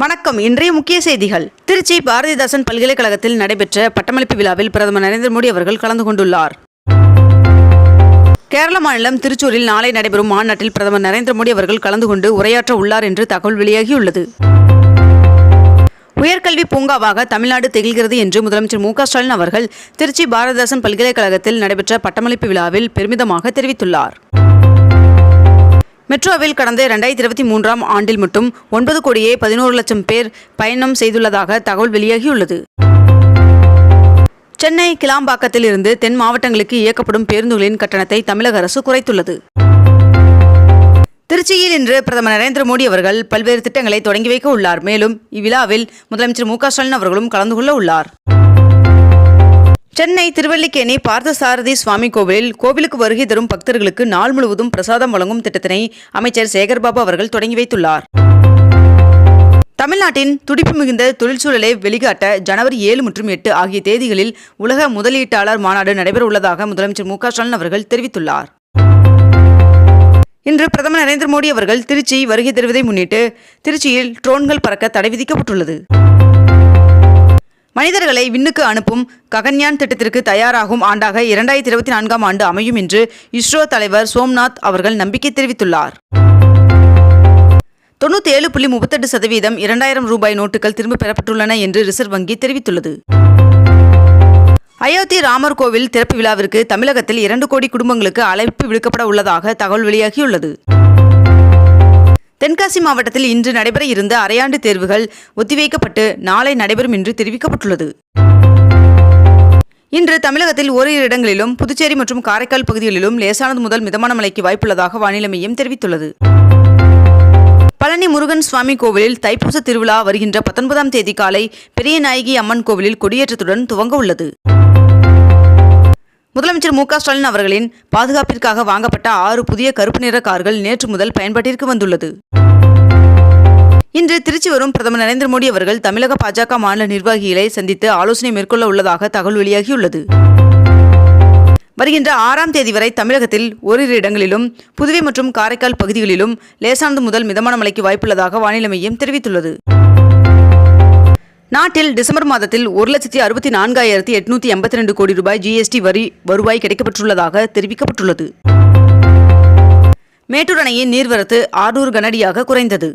வணக்கம். இன்றைய முக்கிய செய்திகள். திருச்சி பாரதிதாசன் பல்கலைக்கழகத்தில் நடைபெற்ற பட்டமளிப்பு விழாவில் பிரதமர் நரேந்திர மோடி அவர்கள் கலந்து கொண்டுள்ளார். கேரள மாநிலம் திருச்சூரில் நாளை நடைபெறும் மாநாட்டில் பிரதமர் நரேந்திர மோடி அவர்கள் கலந்து கொண்டு உரையாற்ற உள்ளார் என்று தகவல் வெளியாகியுள்ளது. உயர்கல்வி பூங்காவாக தமிழ்நாடு திகழ்கிறது என்று முதலமைச்சர் மு ஸ்டாலின் அவர்கள் திருச்சி பாரதிதாசன் பல்கலைக்கழகத்தில் நடைபெற்ற பட்டமளிப்பு விழாவில் பெருமிதமாக தெரிவித்துள்ளார். மெட்ரோவில் கடந்த இரண்டாயிரத்தி இருபத்தி மூன்றாம் ஆண்டில் மட்டும் ஒன்பது கோடியே பதினோரு லட்சம் பேர் பயணம் செய்துள்ளதாக தகவல் வெளியாகியுள்ளது. சென்னை கிளாம்பாக்கத்தில் இருந்து தென் மாவட்டங்களுக்கு இயக்கப்படும் பேருந்துகளின் கட்டணத்தை தமிழக அரசு குறைத்துள்ளது. திருச்சியில் இன்று பிரதமர் நரேந்திர மோடி அவர்கள் பல்வேறு திட்டங்களை தொடங்கி வைக்க உள்ளார். மேலும் இவ்விழாவில் முதலமைச்சர் மு க ஸ்டாலின் அவர்களும் கலந்து கொள்ள உள்ளார். சென்னை திருவல்லிக்கேணி பார்த்தசாரதி சுவாமி கோவிலில் கோவிலுக்கு வருகை தரும் பக்தர்களுக்கு நாள் முழுவதும் பிரசாதம் வழங்கும் திட்டத்தினை அமைச்சர் சேகர்பாபு அவர்கள் தொடங்கி வைத்துள்ளார். தமிழ்நாட்டின் துடிப்பு மிகுந்த தொழிற்சூழலை வெளிக்காட்ட ஜனவரி ஏழு மற்றும் எட்டு ஆகிய தேதிகளில் உலக முதலீட்டாளர் மாநாடு நடைபெற உள்ளதாக முதலமைச்சர் மு க ஸ்டாலின் அவர்கள் தெரிவித்துள்ளார். இன்று பிரதமர் நரேந்திர மோடி அவர்கள் திருச்சி வருகை தருவதை முன்னிட்டு திருச்சியில் ட்ரோன்கள் பறக்க தடை விதிக்கப்பட்டுள்ளது. மனிதர்களை விண்ணுக்கு அனுப்பும் ககன்யான் திட்டத்திற்கு தயாராகும் ஆண்டாக இரண்டாயிரத்தி இருபத்தி நான்காம் ஆண்டு அமையும் என்று இஸ்ரோ தலைவர் சோம்நாத் அவர்கள் நம்பிக்கை தெரிவித்துள்ளார். தொண்ணூற்றி ஏழு புள்ளி முப்பத்தெட்டு சதவீதம் இரண்டாயிரம் ரூபாய் நோட்டுகள் திரும்ப பெறப்பட்டுள்ளன என்று ரிசர்வ் வங்கி தெரிவித்துள்ளது. அயோத்தி ராமர் கோவில் திறப்பு விழாவிற்கு தமிழகத்தில் இரண்டு கோடி குடும்பங்களுக்கு அழைப்பு விடுக்கப்பட உள்ளதாக தகவல் வெளியாகியுள்ளது. தென்காசி மாவட்டத்தில் இன்று நடைபெற இருந்த அரையாண்டு தேர்வுகள் ஒத்திவைக்கப்பட்டு நாளை நடைபெறும் என்று தெரிவிக்கப்பட்டுள்ளது. இன்று தமிழகத்தில் ஓரிரு இடங்களிலும் புதுச்சேரி மற்றும் காரைக்கால் பகுதிகளிலும் லேசானது முதல் மிதமான மழைக்கு வாய்ப்புள்ளதாக வானிலை மையம் தெரிவித்துள்ளது. பழனி முருகன் சுவாமி கோவிலில் தைப்பூச திருவிழா வருகின்ற பத்தொன்பதாம் தேதி காலை பெரிய நாயகி அம்மன் கோவிலில் கொடியேற்றத்துடன் துவங்க உள்ளது. முதலமைச்சர் மு ஸ்டாலின் அவர்களின் பாதுகாப்பிற்காக வாங்கப்பட்ட ஆறு புதிய கருப்பு நிற கார்கள் நேற்று முதல் பயன்பாட்டிற்கு வந்துள்ளது. இன்று திருச்சி வரும் பிரதமர் நரேந்திர மோடி அவர்கள் தமிழக பாஜக மாநில நிர்வாகிகளை சந்தித்து ஆலோசனை மேற்கொள்ள உள்ளதாக தகவல் வெளியாகியுள்ளது. வருகின்ற ஆறாம் தேதி வரை தமிழகத்தில் ஓரிரு இடங்களிலும் புதுவை மற்றும் காரைக்கால் பகுதிகளிலும் லேசானது முதல் மிதமான மழைக்கு வாய்ப்புள்ளதாக வானிலை மையம் தெரிவித்துள்ளது. நாட்டில் டிசம்பர் மாதத்தில் ஒரு லட்சத்தி அறுபத்தி நான்காயிரத்தி எட்நூத்தி எண்பத்தி ரெண்டு கோடி ரூபாய் ஜிஎஸ்டி வரி வருவாய் கிடைக்கப்பட்டுள்ளதாக தெரிவிக்கப்பட்டுள்ளது. மேட்டூர் அணையின் நீர்வரத்து ஆறுநூறு கனடியாக குறைந்தது.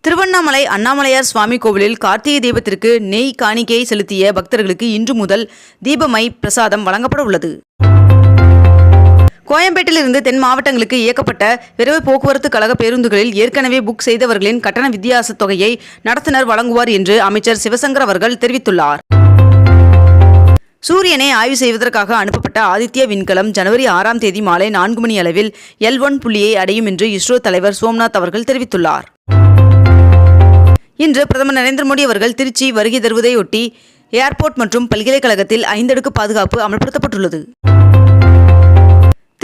திருவண்ணாமலை அண்ணாமலையார் சுவாமி கோவிலில் கார்த்திகை தீபத்திற்கு நெய் காணிக்கையை செலுத்திய பக்தர்களுக்கு இன்று முதல் தீபமை பிரசாதம் வழங்கப்பட உள்ளது கோயம்பேட்டிலிருந்து தென் மாவட்டங்களுக்கு இயக்கப்பட்ட விரைவு போக்குவரத்து கழக பேருந்துகளில் ஏற்கனவே புக் செய்தவர்களின் கட்டண வித்தியாச தொகையை நடத்துனர் வழங்குவார் என்று அமைச்சர் சிவசங்கர் அவர்கள் தெரிவித்துள்ளார். சூரியனை ஆய்வு செய்வதற்காக அனுப்பப்பட்ட ஆதித்ய விண்கலம் ஜனவரி ஆறாம் தேதி மாலை நான்கு மணி அளவில் எல் ஒன் புள்ளியை அடையும் என்று இஸ்ரோ தலைவர் சோம்நாத் அவர்கள் தெரிவித்துள்ளார். இன்று பிரதமர் நரேந்திர மோடி அவர்கள் திருச்சி வருகை தருவதையொட்டி ஏர்போர்ட் மற்றும் பல்கலைக்கழகத்தில் ஐந்தடுக்கு பாதுகாப்பு அமல்படுத்தப்பட்டுள்ளது.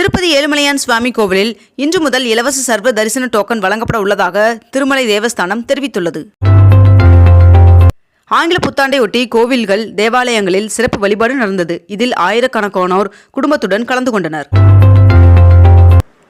திருப்பதி ஏழுமலையான் சுவாமி கோவிலில் இன்று முதல் இலவச சர்வ தரிசன டோக்கன் வழங்கப்பட உள்ளதாக திருமலை தேவஸ்தானம் தெரிவித்துள்ளது. ஆங்கில புத்தாண்டையொட்டி கோவில்கள் தேவாலயங்களில் சிறப்பு வழிபாடு நடந்தது. இதில் ஆயிரக்கணக்கானோர் குடும்பத்துடன் கலந்து கொண்டனர்.